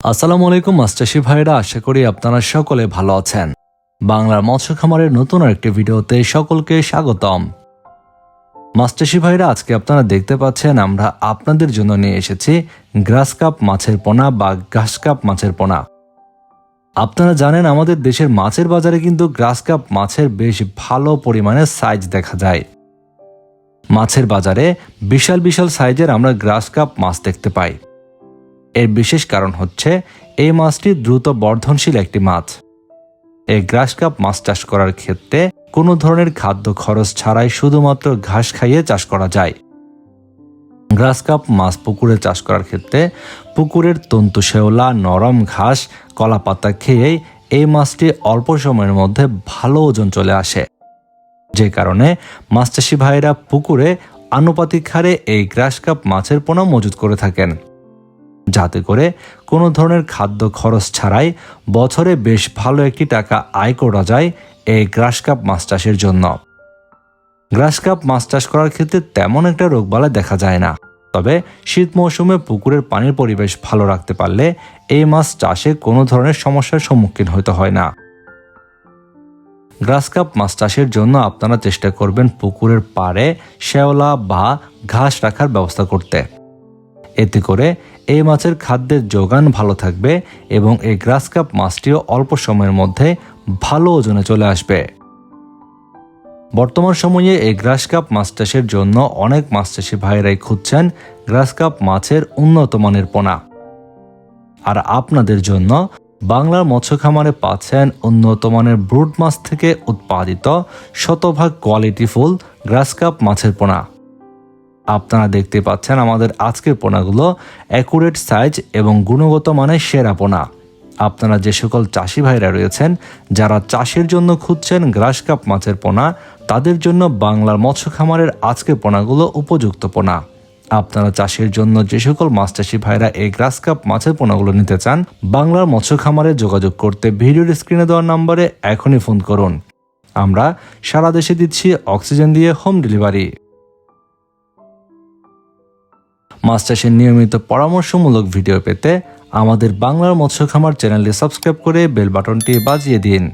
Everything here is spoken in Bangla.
আসসালামু আলাইকুম মাস্টারশি ভাইরা আশা করি আপনারা সকলে ভালো আছেন। বাংলার মৎস্য খামারের নতুন একটি ভিডিওতে সকলকে স্বাগতম। মাস্টারশি ভাইরা আজকে আপনারা দেখতে পাচ্ছেন, আমরা আপনাদের জন্য নিয়ে এসেছি গ্রাস কাপ মাছের পোনা বা ঘাস কাপ মাছের পোনা। আপনারা জানেন, আমাদের দেশের মাছের বাজারে কিন্তু গ্রাস কাপ মাছের বেশ ভালো পরিমাণে সাইজ দেখা যায়। মাছের বাজারে বিশাল বিশাল সাইজের আমরা গ্রাস কাপ মাছ দেখতে পাই। এর বিশেষ কারণ হচ্ছে এই মাছটি দ্রুত বর্ধনশীল একটি মাছ। এই গ্রাস কাপ মাছ চাষ করার ক্ষেত্রে কোনো ধরনের খাদ্য খরচ ছাড়াই শুধুমাত্র ঘাস খাইয়ে চাষ করা যায়। গ্রাস কাপ মাছ পুকুরে চাষ করার ক্ষেত্রে পুকুরের তন্তু শেওলা, নরম ঘাস কলা পাতা খেয়েই এই মাছটি অল্প সময়ের মধ্যে ভালো ওজন চলে আসে। যে কারণে মাছ চাষি ভাইয়েরা পুকুরে আনুপাতিক হারে এই গ্রাস কাপ মাছের পোনা মজুত করে থাকেন। যাতে করে কোনো ধরনের খাদ্য খরচ ছাড়াই বছরে বেশ ভালো একটি টাকা আয় করা যায় এই গ্রাস কাপ মাছ চাষের জন্য। গ্রাস কাপ মাছ চাষ করার ক্ষেত্রে তেমন একটা রোগবালাই দেখা যায় না। তবে শীত মৌসুমে পুকুরের পানির পরিবেশ ভালো রাখতে পারলে এই মাছ চাষে কোনো ধরনের সমস্যার সম্মুখীন হতে হয় না। গ্রাস কাপ মাছ চাষের জন্য আপনারা চেষ্টা করবেন পুকুরের পাড়ে শ্যাওলা বা ঘাস রাখার ব্যবস্থা করতে। এতে করে এই মাছের খাদ্যের যোগান ভালো থাকবে এবং এই গ্রাস কাপ মাছটিও অল্প সময়ের মধ্যে ভালো ওজনে চলে আসবে। বর্তমান সময়ে এই গ্রাস কাপ মাছ চাষের জন্য অনেক মাছ চাষি ভাইরাই খুঁজছেন গ্রাস কাপ মাছের উন্নত মানের পোনা। আর আপনাদের জন্য বাংলার মৎস্য খামারে পাচ্ছেন উন্নত মানের ব্রুড মাছ থেকে উৎপাদিত শতভাগ কোয়ালিটিফুল গ্রাস কাপ মাছের পোনা। আপনারা দেখতে পাচ্ছেন আমাদের আজকের পোনাগুলো অ্যাকুরেট সাইজ এবং গুণগত মানের সেরা পোনা। আপনারা যে সকল চাষি ভাইরা রয়েছেন, যারা চাষের জন্য খুঁজছেন গ্রাস কাপ মাছের পোনা, তাদের জন্য বাংলার মৎস্য খামারের আজকের পোনাগুলো উপযুক্ত পোনা। আপনারা চাষের জন্য যে সকল মাছ চাষি ভাইরা এই গ্রাস কাপ মাছের পোনাগুলো নিতে চান, বাংলার মৎস্য খামারে যোগাযোগ করতে ভিডিওর স্ক্রিনে দেওয়ার নম্বরে এখনই ফোন করুন। আমরা সারা দেশে দিচ্ছি অক্সিজেন দিয়ে হোম ডেলিভারি চাষের নিয়মিত পরামর্শমূলক ভিডিও পেতে আমাদের বাংলার মৎস্য খামার চ্যানেলটি সাবস্ক্রাইব করে বেল বাটনটি বাজিয়ে দিন।